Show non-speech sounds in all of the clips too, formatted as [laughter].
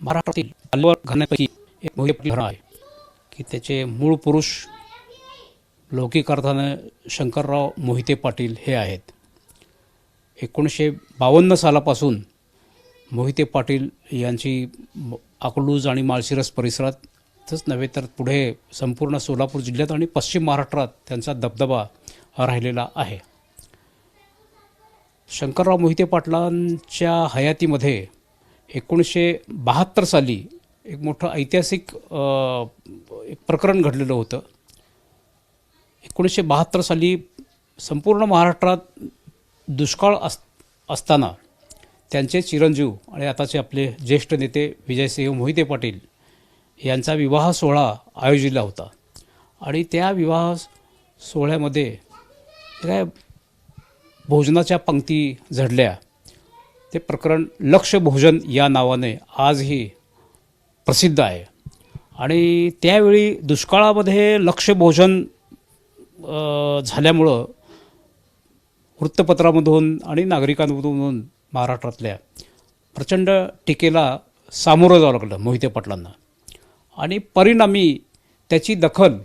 महाराष्ट्रातील अलवर घराण्यापैकी एक मोहिते घराणं आहे की त्याचे मूळ पुरुष लौकिक अर्थानं शंकरराव मोहिते पाटील हे आहेत. एकोणीसशे बावन्न सालापासून मोहिते पाटील यांची आकलूज अकलूज आणि माळशिरस परिसरातच नव्हे तर पुढे संपूर्ण सोलापूर जिल्ह्यात आणि पश्चिम महाराष्ट्रात त्यांचा दबदबा राहिलेला आहे. शंकरराव मोहिते पाटलांच्या हयातीमध्ये एकोणीसशे बहात्तर साली एक मोठं ऐतिहासिक एक प्रकरण घडलेलं होतं. एकोणीसशे बहात्तर साली संपूर्ण महाराष्ट्रात दुष्काळ अस असताना त्यांचे चिरंजीव आणि आताचे आपले ज्येष्ठ नेते विजयसिंह मोहिते पाटील यांचा विवाह सोहळा आयोजिला होता. आणि त्या विवाह सोहळ्यामध्ये काय भोजनाच्या पंक्ती झडल्या. ते प्रकरण लक्ष भोजन या नावाने आजही प्रसिद्ध आहे. आणि त्यावेळी दुष्काळामध्ये लक्ष भोजन झाल्यामुळं वृत्तपत्रामधून आणि नागरिकांमधून महाराष्ट्रातल्या प्रचंड टीकेला सामोरं जावं लागलं मोहिते पाटलांना. आणि परिणामी त्याची दखल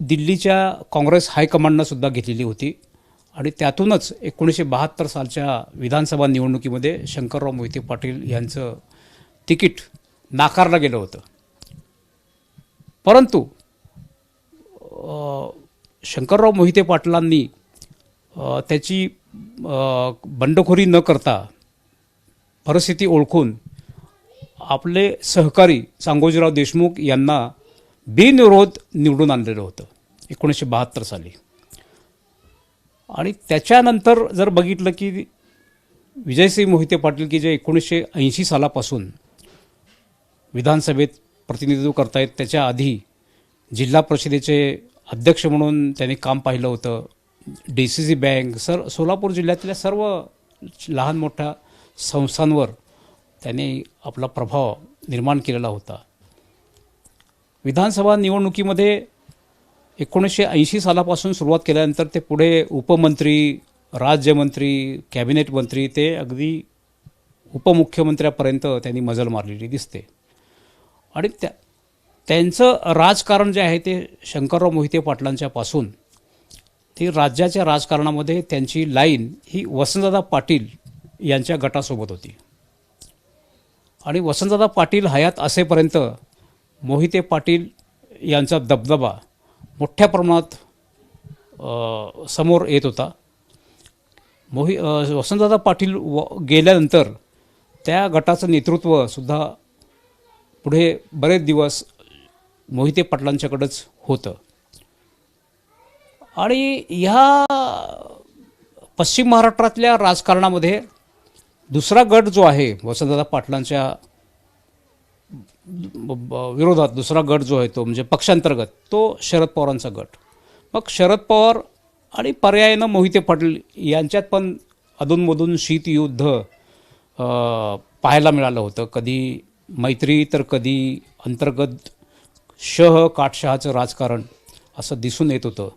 दिल्लीच्या काँग्रेस हायकमांडनंसुद्धा घेतलेली होती. आणि त्यातूनच एकोणीसशे बहात्तर सालच्या विधानसभा निवडणुकीमध्ये शंकरराव मोहिते पाटील यांचं तिकीट नाकारलं गेलं होतं. परंतु शंकरराव मोहिते पाटलांनी त्याची बंडखोरी न करता परिस्थिती ओळखून आपले सहकारी सांगोजीराव देशमुख यांना बिनविरोध निवडून आणलेलं होतं एकोणीसशे बहात्तर साली. आणि त्याच्यानंतर जर बघितलं की विजयसिंह मोहिते पाटील की जे एकोणीसशे ऐंशी सालापासून विधानसभेत प्रतिनिधित्व करतायत त्याच्या आधी जिल्हा परिषदेचे अध्यक्ष म्हणून त्यांनी काम पाहिलं होतं. D C C bank sir Solapur जिल्ह्यातल्या सर्व लहान मोठ्या संस्थांवर त्यांनी आपला प्रभाव निर्माण केलेला होता. विधानसभा निवडणुकीमध्ये एकोणीसशे ऐंशी सालापासून सुरुवात केल्यानंतर ते पुढे उपमंत्री राज्यमंत्री कॅबिनेट मंत्री ते अगदी उपमुख्यमंत्र्यापर्यंत त्यांनी मजल मारलेली दिसते. आणि त्या त्यांचं राजकारण जे आहे ते शंकरराव मोहिते पाटलांच्यापासून ते राज्याच्या राजकारणामध्ये त्यांची लाईन ही वसंतदादा पाटील यांच्या गटासोबत होती. आणि वसंतदादा पाटील हयात असेपर्यंत मोहिते पाटील यांचा दबदबा मोठ्या प्रमाणात समोर येत होता. मोहि वसंतदादा पाटील व गेल्यानंतर त्या गटाचं नेतृत्वसुद्धा पुढे बरेच दिवस मोहिते पाटलांच्याकडंच होतं. आणि ह्या पश्चिम महाराष्ट्रातल्या राजकारणामध्ये दुसरा गट जो आहे वसंतदादा पाटलांच्या विरोधात दुसरा गट जो आहे तो म्हणजे पक्षांतर्गत तो शरद पवारांचा गट. मग शरद पवार आणि पर्यायानं मोहिते पाटील यांच्यात पण अधूनमधून शीतयुद्ध पाहायला मिळालं होतं. कधी मैत्री तर कधी अंतर्गत शह काटशहाचं राजकारण असं दिसून येत होतं.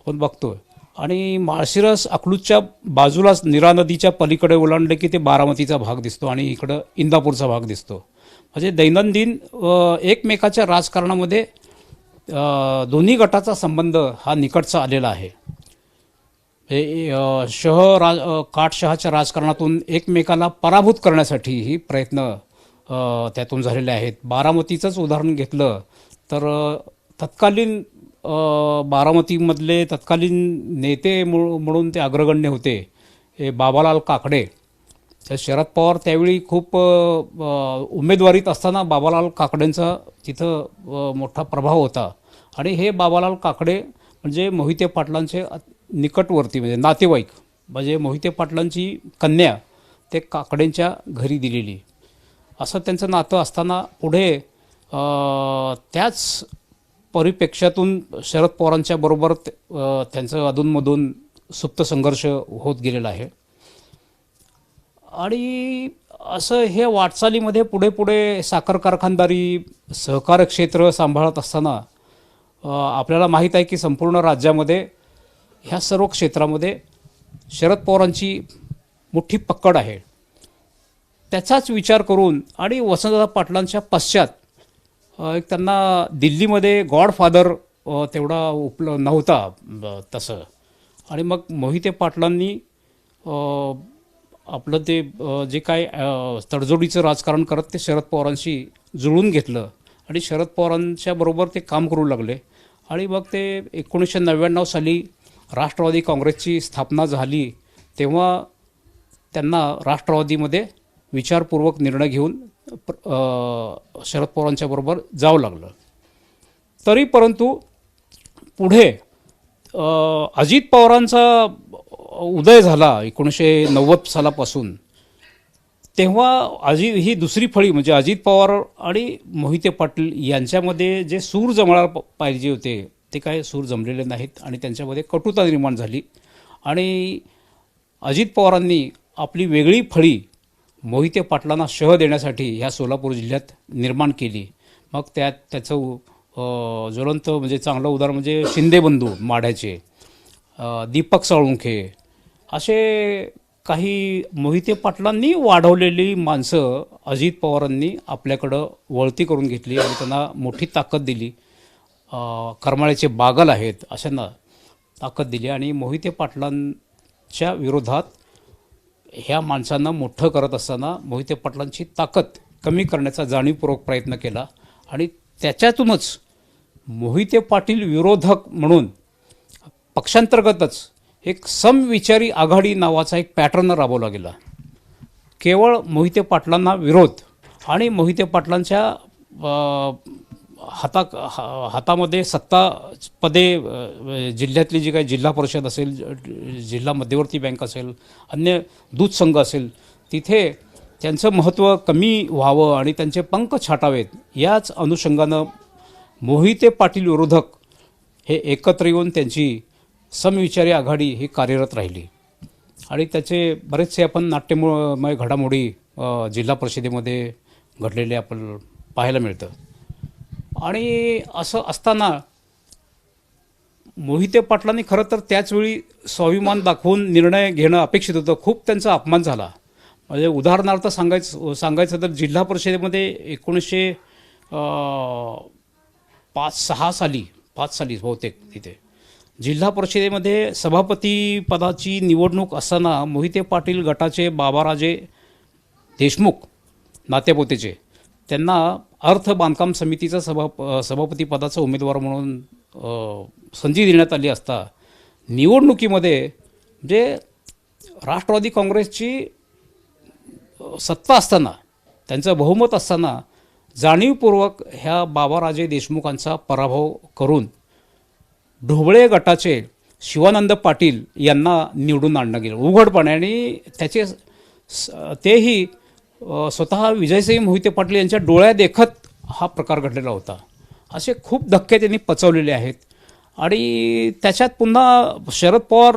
आपण आहे आणि माळशिरस अकलूजच्या बाजूलाच निरा नदीच्या पलीकडे ओलांडले की ते बारामतीचा भाग दिसतो आणि इकडं इंदापूरचा भाग दिसतो. म्हणजे दैनंदिन एकमेकाच्या राजकारणामध्ये दोन्ही गटाचा संबंध हा निकटचा आलेला आहे. हे शह राज काटशहाच्या राजकारणातून एकमेकाला पराभूत करण्यासाठी ही प्रयत्न त्यातून झालेले आहेत. बारामतीचंच उदाहरण घेतलं तर तत्कालीन बारामतीमधले तत्कालीन नेते म्हणू- म्हणून ते अग्रगण्य होते हे बाबालाल काकडे. तर शरद पवार त्यावेळी खूप उमेदवारीत असताना बाबालाल काकडेंचा तिथं मोठा प्रभाव होता. आणि हे बाबालाल काकडे म्हणजे मोहिते पाटलांचे निकटवर्ती म्हणजे नातेवाईक म्हणजे मोहिते पाटलांची कन्या ते काकडेंच्या घरी दिलेली. असं त्यांचं नातं असताना पुढे त्याच परिपेक्षातून शरद पवारांच्या बरोबर त्यांचं अधूनमधून सुप्त संघर्ष होत गेलेला आहे. आणि असं हे वाटचालीमध्ये पुढे पुढे साखर कारखानदारी सहकार क्षेत्र सांभाळत असताना आपल्याला माहीत आहे की संपूर्ण राज्यामध्ये ह्या सर्व क्षेत्रामध्ये शरद पवारांची मोठी पकड आहे. त्याचाच विचार करून आणि वसंतदादा पाटलांच्या पश्चात एक त्यांना दिल्लीमध्ये गॉडफादर तेवढा उपलब्ध नव्हता तसं. आणि मग मोहिते पाटलांनी आपलं ते जे काय तडजोडीचं राजकारण करत ते शरद पवारांशी जुळून घेतलं आणि शरद पवारांच्या बरोबर ते काम करू लागले. आणि मग ते एकोणीसशे नव्याण्णव साली राष्ट्रवादी काँग्रेसची स्थापना झाली तेव्हा त्यांना राष्ट्रवादीमध्ये विचारपूर्वक निर्णय घेऊन शरद पवारांच्या बरोबर जावं लागलं. तरी परंतु पुढे अजित पवारांचा उदय झाला एकोणीसशे नव्वद सालापासून तेव्हा अजित ही दुसरी फळी म्हणजे अजित पवार आणि मोहिते पाटील यांच्यामध्ये जे सूर जमणार प- पाहिजे होते ते काय सूर जमलेले नाहीत आणि त्यांच्यामध्ये कटुता निर्माण झाली. आणि अजित पवारांनी आपली वेगळी फळी मोहिते पाटलांना शह देण्यासाठी ह्या सोलापूर जिल्ह्यात निर्माण केली. मग त्यात त्याचं ज्वलंत म्हणजे चांगलं उदाहरण म्हणजे शिंदे बंधू माढ्याचे दीपक साळुंखे असे काही मोहिते पाटलांनी वाढवलेली माणसं अजित पवारांनी आपल्याकडं वळती करून घेतली आणि त्यांना मोठी ताकद दिली. करमाळ्याचे बागल आहेत अशांना ताकद दिली आणि मोहिते पाटलांच्या विरोधात ह्या माणसांना मोठं करत असताना मोहिते पाटलांची ताकद कमी करण्याचा जाणीवपूर्वक प्रयत्न केला आणि त्याच्यातूनच मोहिते पाटील विरोधक म्हणून पक्षांतर्गतच एक समविचारी आघाडी नावाचा एक पॅटर्न राबवला गेला. केवळ मोहिते पाटलांना विरोध आणि मोहिते पाटलांच्या हाता हा- हातामध्ये सत्ता पदे जिल्ह्यातली जी काही जिल्हा परिषद असेल ज- जिल्हा मध्यवर्ती बँक असेल अन्य दूध संघ असेल तिथे त्यांचं महत्त्व कमी व्हावं आणि त्यांचे पंख छाटावेत याच अनुषंगानं मोहिते पाटील विरोधक हे एकत्र येऊन त्यांची समविचारी आघाडी ही कार्यरत राहिली. आणि त्याचे बरेचसे आपण नाट्यमय घडामोडी जिल्हा परिषदेमध्ये घडलेले आपण पाहायला मिळतं. आणि असं असताना मोहिते पाटलांनी खरं तर त्याचवेळी स्वाभिमान दाखवून निर्णय घेणं अपेक्षित होतं. खूप त्यांचा अपमान झाला. म्हणजे उदाहरणार्थ सांगायचं सांगायचं तर जिल्हा परिषदेमध्ये एकोणीसशे पाच सहा साली पाच साली बहुतेक तिथे. जिल्हा परिषदेमध्ये सभापती पदाची निवडणूक असताना मोहिते पाटील गटाचे बाबाराजे देशमुख नातेपोतेचे त्यांना अर्थ बांधकाम समितीचा सभा सभापती पदाचा उमेदवार म्हणून संधी देण्यात आली असता निवडणुकीमध्ये जे राष्ट्रवादी काँग्रेसची सत्ता असताना त्यांचं बहुमत असताना जाणीवपूर्वक ह्या बाबाराजे देशमुखांचा पराभव करून ढोबळे गटाचे शिवानंद पाटील यांना निवडून आणलं गेलं. उघडपणे आणि त्याचे स- तेही स्वतः विजयसिंह मोहिते पाटील यांच्या डोळ्या देखत हा प्रकार घडलेला होता. असे खूप धक्के त्यांनी पचवलेले आहेत. आणि त्याच्यात पुन्हा शरद पवार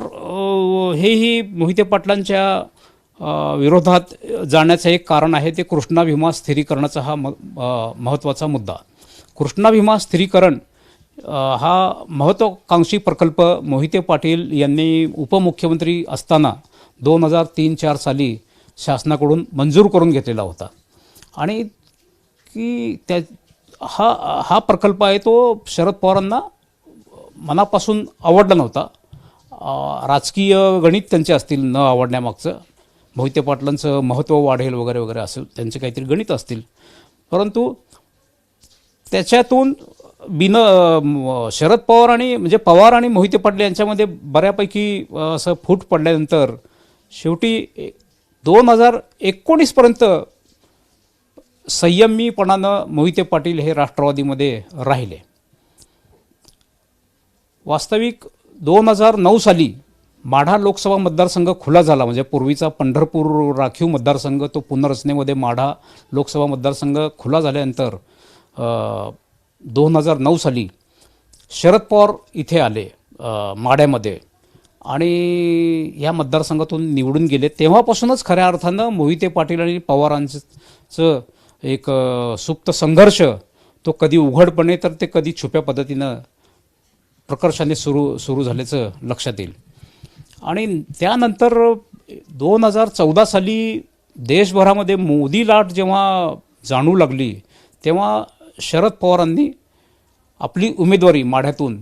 हेही मोहिते पाटलांच्या विरोधात जाण्याचं एक कारण आहे ते कृष्णाभिमा स्थिरीकरणाचा हा म महत्त्वाचा मुद्दा. कृष्णाभिमा स्थिरीकरण हा महत्त्वाकांक्षी प्रकल्प मोहिते पाटील यांनी उपमुख्यमंत्री असताना दोन हजार तीन चार साली शासनाकडून मंजूर करून घेतलेला होता. आणि की त्या हा हा प्रकल्प आहे तो शरद पवारांना मनापासून आवडला नव्हता. राजकीय गणित त्यांचे असतील न आवडण्यामागचं. मोहिते पाटलांचं महत्त्व वाढेल वगैरे वगैरे असेल त्यांचे काहीतरी गणित असतील. परंतु त्याच्यातून बिन शरद पवार आणि म्हणजे पवार आणि मोहिते पाटील यांच्यामध्ये बऱ्यापैकी असं फूट पडल्यानंतर शेवटी दोन हजार एकोणीसपर्यंत संयमीपणानं मोहिते पाटील हे राष्ट्रवादीमध्ये राहिले. वास्तविक दोन हजार नऊ साली माढा लोकसभा मतदारसंघ खुला झाला म्हणजे पूर्वीचा पंढरपूर राखीव मतदारसंघ तो पुनर्रचनेमध्ये माढा लोकसभा मतदारसंघ खुला झाल्यानंतर दोन हजार नऊ साली शरद पवार इथे आले माड्यामध्ये. आणि या मतदारसंघातून निवडून गेले. तेव्हापासूनच खऱ्या अर्थानं मोहिते पाटील आणि पवारांचं एक सुप्त संघर्ष तो कधी उघडपणे तर ते कधी छुप्या पद्धतीनं प्रकर्षाने सुरू सुरू झाल्याचं लक्षात येईल. आणि त्यानंतर दोन हजार चौदा साली देशभरामध्ये मोदी लाट जेव्हा जाणू लागली तेव्हा शरद पवारांनी आपली उमेदवारी माढ्यातून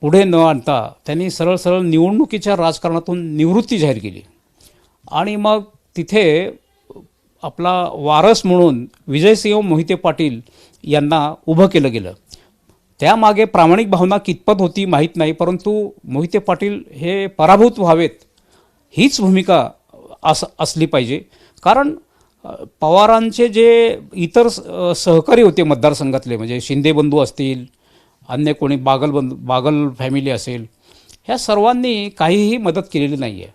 पुढे न आणता त्यांनी सरळ सरळ निवडणुकीच्या राजकारणातून निवृत्ती जाहीर केली. आणि मग तिथे आपला वारस म्हणून विजयसिंह मोहिते पाटील यांना उभं केलं गेलं. त्यामागे प्रामाणिक भावना कितपत होती माहीत नाही परंतु मोहिते पाटील हे पराभूत व्हावेत हीच भूमिका अस असली पाहिजे. कारण पवारांचे जे इतर सहकारी होते मतदारसंघातले म्हणजे शिंदे बंधू असतील अन्य कोणी बागल बंधू बागल फॅमिली असेल ह्या सर्वांनी काहीही मदत केलेली नाही आहे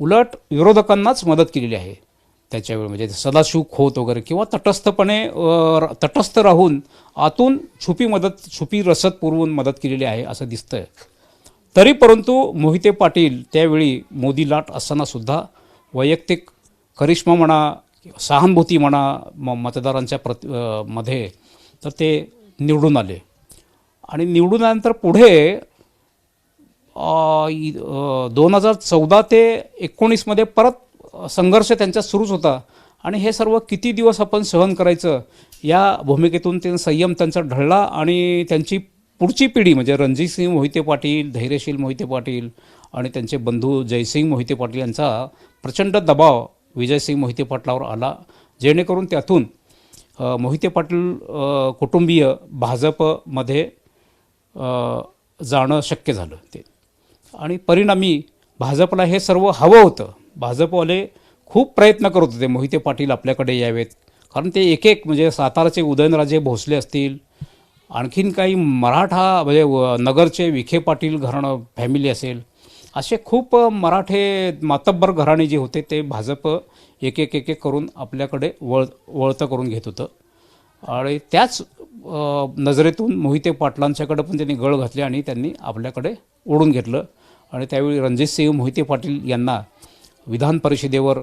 उलट विरोधकांनाच मदत केलेली आहे. त्याच्यावेळी म्हणजे सदाशिव खोत वगैरे किंवा तटस्थपणे तटस्थ राहून आतून छुपी मदत छुपी रसद पुरवून मदत केलेली आहे असं दिसतंय. तरी परंतु मोहिते पाटील त्यावेळी मोदी लाट असतानासुद्धा वैयक्तिक करिश्मा म्हणा सहानुभूती म्हणा म मतदारांच्या प्रति मध्ये तर ते निवडून आले. आणि निवडून आल्यानंतर पुढे दोन हजार चौदा ते एकोणीसमध्ये परत संघर्ष त्यांचा सुरूच होता. आणि हे सर्व किती दिवस आपण सहन करायचं या भूमिकेतून ते संयम त्यांचा ढळला आणि त्यांची पुढची पिढी म्हणजे रणजितसिंह मोहिते पाटील धैर्यशील मोहिते पाटील आणि त्यांचे बंधू जयसिंग मोहिते पाटील यांचा प्रचंड दबाव विजयसिंग मोहिते पाटलावर आला. जेणेकरून त्यातून मोहिते पाटील कुटुंबीय भाजपमध्ये जाणं शक्य झालं ते. आणि परिणामी भाजपला हे सर्व हवं होतं. भाजपवाले खूप प्रयत्न करत होते मोहिते पाटील आपल्याकडे यावेत. कारण ते एक एक म्हणजे साताराचे उदयनराजे भोसले असतील आणखीन काही मराठा म्हणजे व- नगरचे विखे पाटील घराणं फॅमिली असेल असे खूप मराठे मातब्बर घराणे जे होते ते भाजप एक एक एक एक करून आपल्याकडे वळ वळतं करून घेत होतं. आणि त्याच नजरेतून मोहिते पाटलांच्याकडे पण त्यांनी गळ घातले आणि त्यांनी आपल्याकडे ओढून घेतलं. आणि त्यावेळी रणजितसिंह मोहिते पाटील यांना विधान परिषदेवर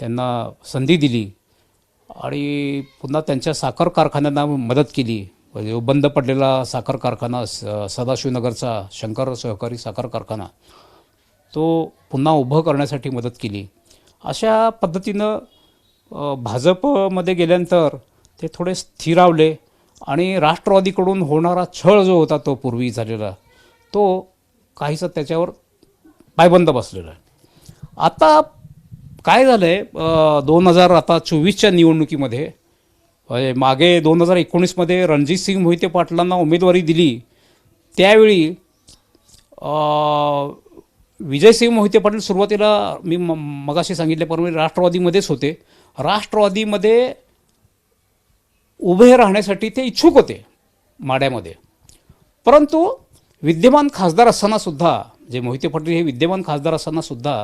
त्यांना संधी दिली. आणि पुन्हा त्यांच्या साखर कारखान्यांना मदत केली. म्हणजे बंद पडलेला साखर कारखाना स- सदाशिवनगरचा शंकर सहकारी साखर कारखाना. तो पुन्हा उभं करण्यासाठी मदत केली. अशा पद्धतीनं भाजपमध्ये गेल्यानंतर ते थोडे स्थिरावले आणि राष्ट्रवादीकडून होणारा छळ जो होता तो पूर्वी झालेला तो काहीसा त्याच्यावर पायबंद बसलेला आहे. आता काय झालं आहे दोन हजार आता चोवीसच्या निवडणुकीमध्ये मागे दोन हजार एकोणीसमध्ये रणजितसिंग मोहिते पाटलांना उमेदवारी दिली. त्यावेळी विजयसिंह मोहिते पाटील सुरुवातीला मी म मगाशी सांगितल्याप्रमाणे राष्ट्रवादीमध्येच होते. राष्ट्रवादीमध्ये उभे राहण्यासाठी ते इच्छुक होते माड्यामध्ये. परंतु विद्यमान खासदार असतानासुद्धा जे मोहिते पाटील हे विद्यमान खासदार असतानासुद्धा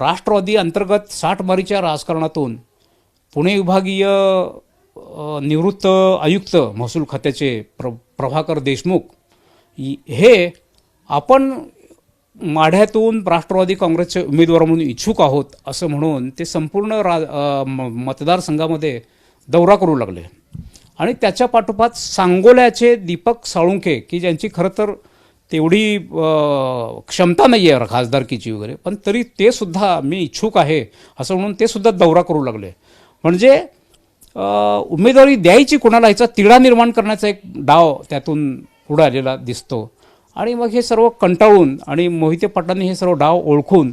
राष्ट्रवादी अंतर्गत साठमारीच्या राजकारणातून पुणे विभागीय निवृत्त आयुक्त महसूल खात्याचे प्र प्रभाकर देशमुख हे आपण माढ्यातून राष्ट्रवादी काँग्रेसचे उमेदवार म्हणून इच्छुक आहोत असं म्हणून ते संपूर्ण रा म- मतदारसंघामध्ये दौरा करू लागले. आणि त्याच्या पाठोपाठ सांगोल्याचे दीपक साळुंखे की ज्यांची खरं तर तेवढी क्षमता नाही आहे खासदारकीची वगैरे पण तरी ते सुद्धा मी इच्छुक आहे असं म्हणून ते सुद्धा दौरा करू लागले. म्हणजे उमेदवारी द्यायची कोणाला ह्याचा तिढा निर्माण करण्याचा एक डाव त्यातून पुढे आलेला दिसतो. आणि मग हे सर्व कंटाळून आणि मोहिते पाटलांनी हे सर्व डाव ओळखून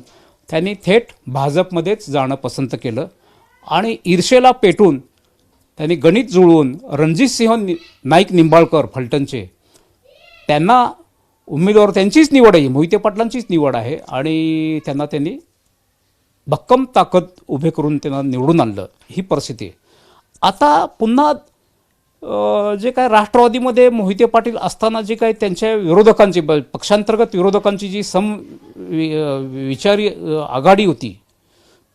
त्यांनी थेट भाजपमध्येच जाणं पसंत केलं. आणि ईर्षेला पेटून त्यांनी गणित जुळवून रणजितसिंह नि नाईक निंबाळकर फलटणचे त्यांना उमेदवार त्यांचीच निवड आहे मोहिते पाटलांचीच निवड आहे आणि त्यांना त्यांनी भक्कम ताकद उभे करून त्यांना निवडून आणलं. ही परिस्थिती आहे. आता पुन्हा जे काय राष्ट्रवादीमध्ये मोहिते पाटील असताना जे काय त्यांच्या विरोधकांची ब- पक्षांतर्गत विरोधकांची जी सम वि- विचारी आघाडी होती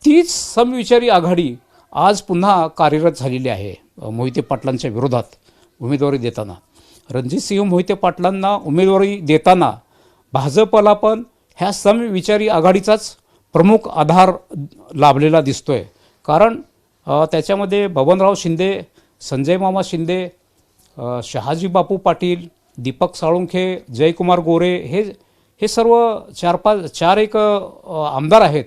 तीच समविचारी आघाडी आज पुन्हा कार्यरत झालेली आहे मोहिते पाटलांच्या विरोधात उमेदवारी देताना. रणजितसिंह मोहिते पाटलांना उमेदवारी देताना भाजपला पण ह्या समविचारी आघाडीचाच प्रमुख आधार लाभलेला दिसतोय. कारण त्याच्यामध्ये बबनराव शिंदे संजय मामा शिंदे शहाजी बापू पाटील दीपक साळुंखे जयकुमार गोरे हे हे सर्व चार पाच चार एक आमदार आहेत.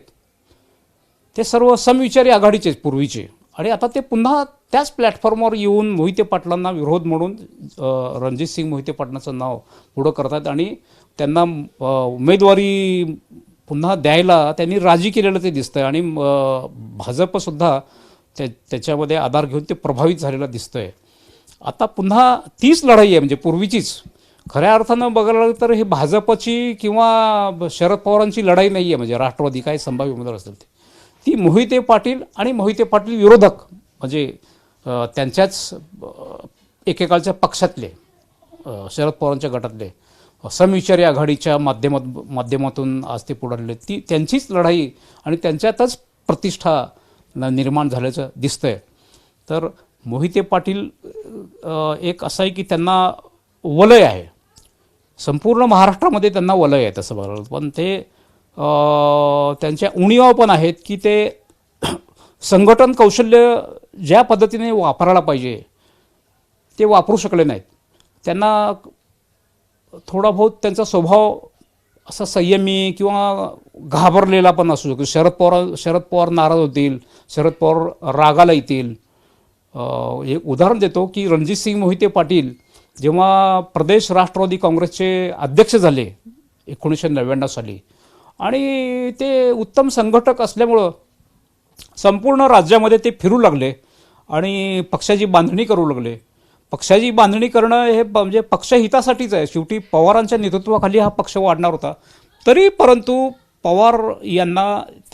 ते सर्व समविचारी आघाडीचेच पूर्वीचे. आणि आता ते पुन्हा त्याच प्लॅटफॉर्मवर येऊन मोहिते पाटलांना विरोध म्हणून रणजित सिंग मोहिते पाटलांचं नाव पुढं करतात आणि त्यांना उमेदवारी पुन्हा द्यायला त्यांनी राजी केलेलं ते दिसतं आणि भाजपसुद्धा त्या त्याच्यामध्ये आधार घेऊन ते प्रभावित झालेला दिसतं आहे आता पुन्हा तीच लढाई आहे म्हणजे पूर्वीचीच. खऱ्या अर्थानं बघायला लागलं तर हे भाजपची किंवा शरद पवारांची लढाई नाही आहे म्हणजे राष्ट्रवादी काय संभाव्य उमेदवार असेल ते. ती मोहिते पाटील आणि मोहिते पाटील विरोधक म्हणजे त्यांच्याच एकेकाळच्या पक्षातले शरद पवारांच्या गटातले. समविचारी आघाडीच्या माध्यमात माध्यमातून आज ते पुढारले ती त्यांचीच लढाई आणि त्यांच्यातच प्रतिष्ठा निर्माण झाल्याचं दिसतंय. तर मोहिते पाटील एक असं आहे की त्यांना वलय आहे. संपूर्ण महाराष्ट्रामध्ये त्यांना वलय आहे तसं बघायला पण ते त्यांच्या उणीवा पण आहेत की ते संघटन कौशल्य ज्या पद्धतीने वापरायला पाहिजे ते वापरू शकले नाहीत. त्यांना थोडा बहुत त्यांचा स्वभाव असा संयमी किंवा घाबरलेला पण असू शकतो. शरद पवार शरद पवार नाराज होतील शरद पवार रागाला येतील. एक उदाहरण देतो की रणजित सिंग मोहिते पाटील जेव्हा प्रदेश राष्ट्रवादी काँग्रेसचे अध्यक्ष झाले एकोणीसशे नव्याण्णव साली. आणि ते उत्तम संघटक असल्यामुळं संपूर्ण राज्यामध्ये ते फिरू लागले आणि पक्षाची बांधणी करू लागले. पक्षाची बांधणी करणं हे म्हणजे पक्षहितासाठीच आहे. शेवटी पवारांच्या नेतृत्वाखाली हा पक्ष वाढणार होता. तरी परंतु पवार यांना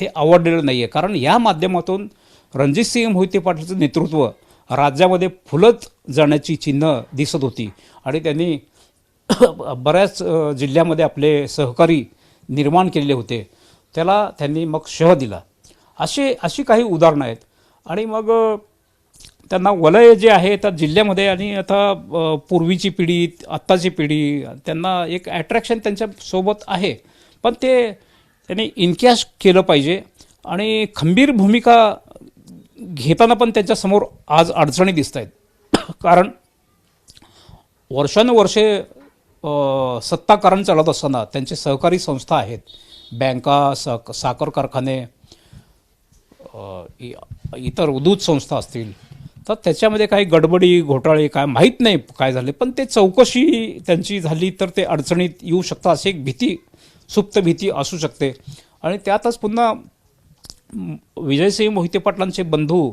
ते आवडलेलं नाही आहे कारण या माध्यमातून रणजितसिंह मोहिते पाटीलचं नेतृत्व राज्यामध्ये फुलत जाण्याची चिन्ह दिसत होती. आणि त्यांनी [coughs] बऱ्याच जिल्ह्यामध्ये आपले सहकारी निर्माण केलेले होते. त्याला त्यांनी मग शह दिला. असे अशी काही उदाहरणं आहेत. आणि मग त्यांना वलय जे आहे त्या जिल्ह्यामध्ये आणि आता पूर्वीची पिढी आत्ताची पिढी त्यांना एक ॲट्रॅक्शन त्यांच्यासोबत आहे. पण ते त्यांनी इनकॅश केलं पाहिजे आणि खंबीर भूमिका घेताना पण त्यांच्यासमोर आज अडचणी दिसत आहेत कारण वर्षानुवर्षे सत्ताकारण चालत असताना त्यांचे सहकारी संस्था आहेत. बँका साख साखर कारखाने इ- इतर उदूत संस्था असतील तर त्याच्यामध्ये काही गडबडी घोटाळे काय माहीत नाही काय झाले पण ते चौकशी त्यांची झाली तर ते अडचणीत येऊ शकतात अशी एक भीती सुप्त भीती असू शकते. आणि त्यातच पुन्हा विजयसिंह मोहिते पाटलांचे बंधू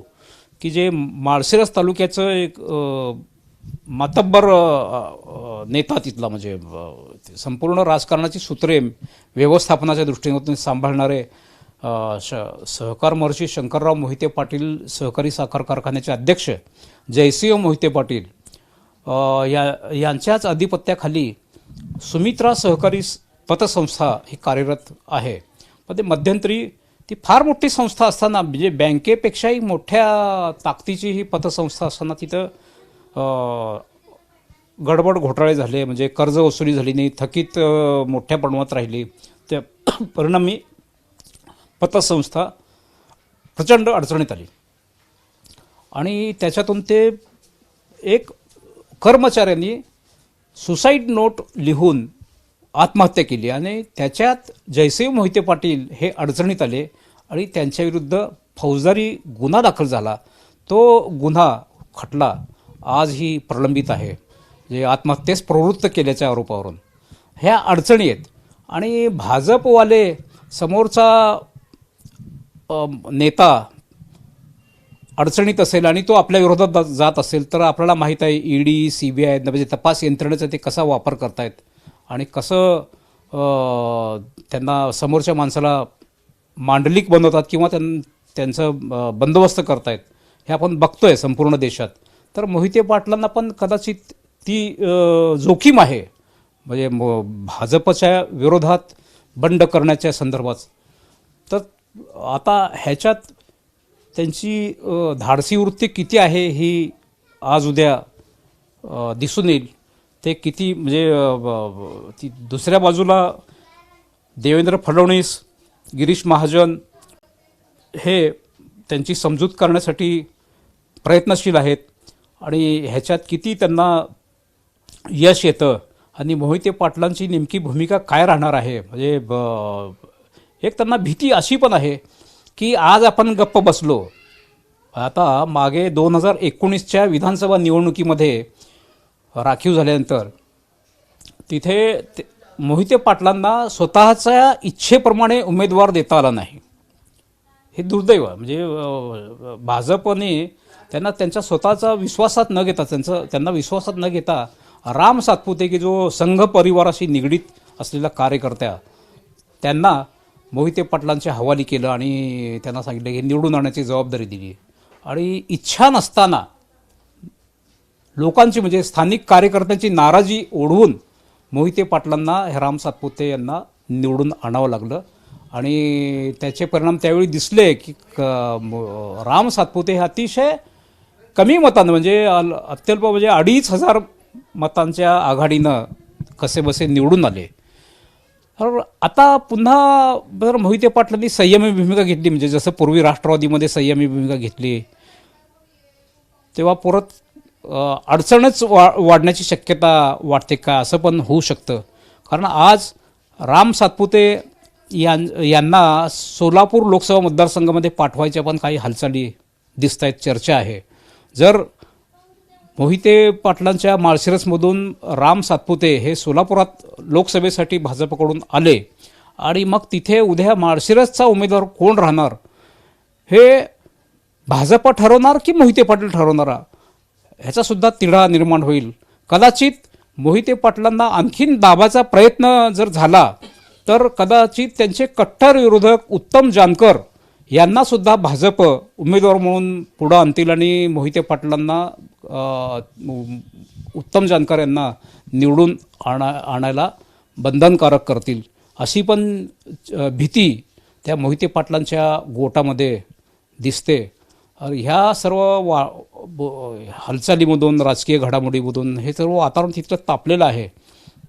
की जे माळशिरस तालुक्याचं एक मातब्बर नेता तिथला म्हणजे संपूर्ण राजकारणाची सूत्रे व्यवस्थापनाच्या दृष्टीने सांभाळणारे श सहकार महर्षी शंकरराव मोहिते पाटील सहकारी साखर कारखान्याचे अध्यक्ष जयसिंह मोहिते पाटील या यांच्याच अधिपत्याखाली सुमित्रा सहकारी पतसंस्था ही कार्यरत आहे. पण ते मध्यंतरी ती फार मोठी संस्था असताना म्हणजे बँकेपेक्षाही मोठ्या ताकदीची ही पतसंस्था असताना तिथं गडबड घोटाळे झाले म्हणजे कर्ज वसुली झाली नाही थकीत मोठ्या प्रमाणात राहिली. त्या [clears throat] परिणामी पतसंस्था प्रचंड अडचणीत आली. आणि त्याच्यातून ते एक कर्मचाऱ्यांनी सुसाईड नोट लिहून आत्महत्या केली आणि त्याच्यात जयसिंह मोहिते पाटील हे अडचणीत आले आणि त्यांच्याविरुद्ध फौजदारी गुन्हा दाखल झाला. तो गुन्हा खटला आजही प्रलंबित आहे. जे आत्महत्येस प्रवृत्त केल्याच्या आरोपावरून. ह्या अडचणी आहेत. आणि भाजपवाले समोरचा नेता अडचणीत असेल आणि तो आपल्या विरोधात जात असेल तर आपल्याला माहीत आहे ईडी सी बी आय म्हणजे तपास यंत्रणेचा ते कसा वापर करतायत. आणि कसं त्यांना समोरच्या माणसाला मांडलिक बनवतात किंवा त्यां त्यांचं बंदोबस्त करतायत हे आपण बघतोय संपूर्ण देशात. तर मोहिते पाटलांना पण कदाचित ती जोखीम आहे. म्हणजे म- भाजपच्या विरोधात बंड करण्याच्या संदर्भात. आता ह्याच्यात त्यांची धाडसी वृत्ती किती आहे ही आज उद्या दिसून येईल. ते किती म्हणजे ब- ती दुसऱ्या बाजूला देवेंद्र फडणवीस गिरीश महाजन हे त्यांची समजूत करण्यासाठी प्रयत्नशील आहेत. आणि ह्याच्यात किती त्यांना यश येतं आणि मोहिते पाटलांची नेमकी भूमिका काय राहणार आहे? म्हणजे ब- एक त्यांना भीती अशी पण आहे की आज आपण गप्प बसलो. आता मागे दोन हजार एकोणीसच्या विधानसभा निवडणुकीमध्ये राखीव झाल्यानंतर तिथे ते- मोहिते पाटलांना स्वतःच्या इच्छेप्रमाणे उमेदवार देता आला नाही. हे दुर्दैव म्हणजे भाजपने त्यांना त्यांच्या स्वतःचा विश्वासात न घेता त्यांचं त्यांना विश्वासात न घेता राम सातपुते की जो संघ परिवाराशी निगडीत असलेला कार्यकर्त्या त्यांना मोहिते पाटलांच्या हवाली केलं आणि त्यांना सांगितलं की निवडून आणण्याची जबाबदारी दिली आणि इच्छा नसताना लोकांची म्हणजे स्थानिक कार्यकर्त्यांची नाराजी ओढवून मोहिते पाटलांना हे राम सातपुते यांना निवडून आणावं लागलं. आणि त्याचे परिणाम त्यावेळी दिसले की क- राम सातपुते हे अतिशय कमी मतानं म्हणजे अल- अत्यल्प म्हणजे अडीच हजार मतांच्या आघाडीनं कसेबसे निवडून आले. तर आता पुन्हा जर मोहिते पाटलांनी संयमी भूमिका घेतली म्हणजे जसं पूर्वी राष्ट्रवादीमध्ये संयमी भूमिका घेतली तेव्हा परत अडचणच वा वाढण्याची शक्यता वाटते का? असं पण होऊ शकतं. कारण आज राम सातपुते यां यांना सोलापूर लोकसभा मतदारसंघामध्ये पाठवायच्या पण काही हालचाली दिसत आहेत चर्चा आहे. जर मोहिते पाटलांच्या माळशिरसमधून राम सातपुते हे सोलापुरात लोकसभेसाठी भाजपकडून आले. आणि मग तिथे उद्या माळशिरसचा उमेदवार कोण राहणार? हे भाजप ठरवणार की मोहिते पाटील ठरवणारा? ह्याचासुद्धा तिढा निर्माण होईल. कदाचित मोहिते पाटलांना आणखीन दाबाचा प्रयत्न जर झाला तर कदाचित त्यांचे कट्टर विरोधक उत्तम जानकर यांनासुद्धा भाजप उमेदवार म्हणून पुढं आणतील आणि मोहिते पाटलांना उत्तम जानकर यांना निवडून आणा आणायला बंधनकारक करतील. अशी पण भीती त्या मोहिते पाटलांच्या गोटामध्ये दिसते. ह्या सर्व वा ब- हालचालीमधून राजकीय घडामोडीमधून हे सर्व वातावरण तिथलं तापलेलं आहे.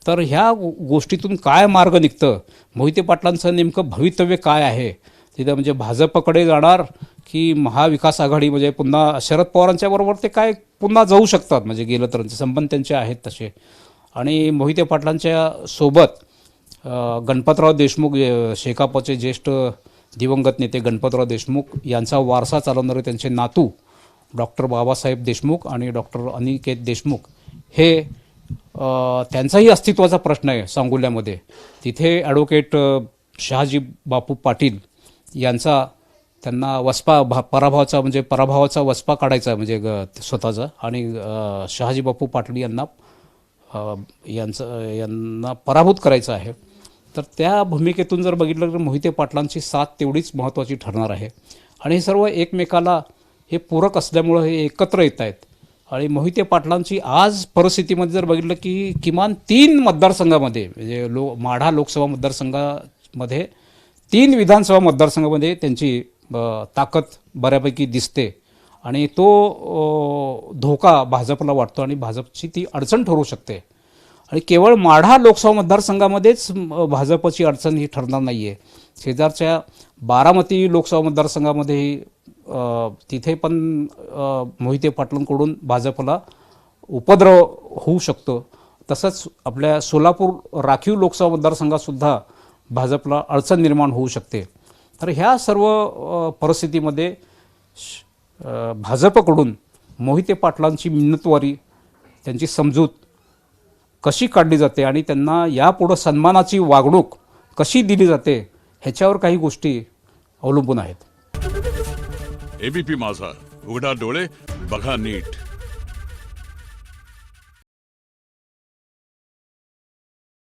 तर ह्या गोष्टीतून काय मार्ग निघतं? मोहिते पाटलांचं नेमकं भवितव्य काय आहे? तिथं म्हणजे भाजपकडे जाणार की महाविकास आघाडी म्हणजे पुन्हा शरद पवारांच्या बरोबर ते काय पुन्हा जाऊ शकतात? म्हणजे गेलं तर संबंध त्यांचे आहेत तसे. आणि मोहिते पाटलांच्या सोबत गणपतराव देशमुख शेकापचे ज्येष्ठ दिवंगत नेते गणपतराव देशमुख यांचा वारसा चालवणारे त्यांचे नातू डॉक्टर बाबासाहेब देशमुख आणि डॉक्टर अनिकेत देशमुख हे त्यांचाही अस्तित्वाचा प्रश्न आहे सांगोल्यामध्ये. तिथे ॲडव्होकेट शहाजी बापू पाटील यांचा त्यांना वसपा भा पराभवाचा म्हणजे पराभवाचा वसपा काढायचा म्हणजे ग- स्वतःचा. आणि शहाजी बापू पाटली यांना यांचं यांना पराभूत करायचं आहे. तर त्या भूमिकेतून जर बघितलं तर मोहिते पाटलांची साथ तेवढीच महत्त्वाची ठरणार आहे. आणि हे सर्व एकमेकाला हे पूरक असल्यामुळं हे एकत्र येत आहेत. आणि मोहिते पाटलांची आज परिस्थितीमध्ये जर बघितलं की किमान तीन मतदारसंघामध्ये म्हणजे लो माढा लोकसभा मतदारसंघामध्ये तीन विधानसभा मतदारसंघामध्ये त्यांची ताकद बऱ्यापैकी दिसते. आणि तो धोका भाजपला वाटतो आणि भाजपची ती अडचण ठरू शकते. आणि केवळ माढा लोकसभा मतदारसंघामध्येच भाजपची अडचण ही ठरणार नाही आहे शेजारच्या बारामती लोकसभा मतदारसंघामध्येही तिथे पण मोहिते पाटलांकडून भाजपला उपद्रव होऊ शकतो. तसंच आपल्या सोलापूर राखीव लोकसभा मतदारसंघातसुद्धा भाजपला अडचण निर्माण होऊ शकते. तर ह्या सर्व परिस्थितीमध्ये भाजपकडून मोहिते पाटलांची मिन्नतवारी त्यांची समजूत कशी काढली जाते आणि त्यांना यापुढं सन्मानाची वागणूक कशी दिली जाते ह्याच्यावर काही गोष्टी अवलंबून आहेत. एबीपी माझा. उघडा डोळे बघा नीट.